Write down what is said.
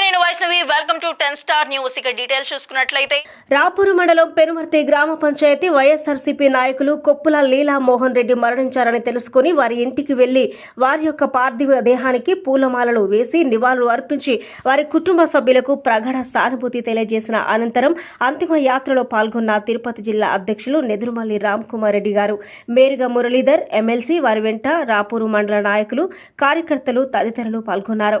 Welcome to ten star news ఇక details చూసుకున్నట్లయితే రాపూరు మండలం పెనుమర్తి గ్రామ పంచాయతీ వైఎస్ఆర్సీపీ నాయకులు కొప్పుల లీలా మోహన్ రెడ్డి మరణించారని తెలుసుకుని వారి ఇంటికి వెళ్ళి వారి యొక్క పార్థివ దేహానికి పూలమాలలు వేసి నివాళులు అర్పించి వారి కుటుంబ సభ్యులకు ప్రగాఢ సానుభూతి తెలియజేసిన అనంతరం అంతిమ యాత్రలో పాల్గొన్న తిరుపతి జిల్లా అధ్యక్షులు నెదురుమల్లి రామ్ కుమార్ రెడ్డి గారు మేరుగా మురళీధర్ ఎమ్మెల్సీ వారి వెంట రాపూరు మండల నాయకులు కార్యకర్తలు తదితరులు పాల్గొన్నారు.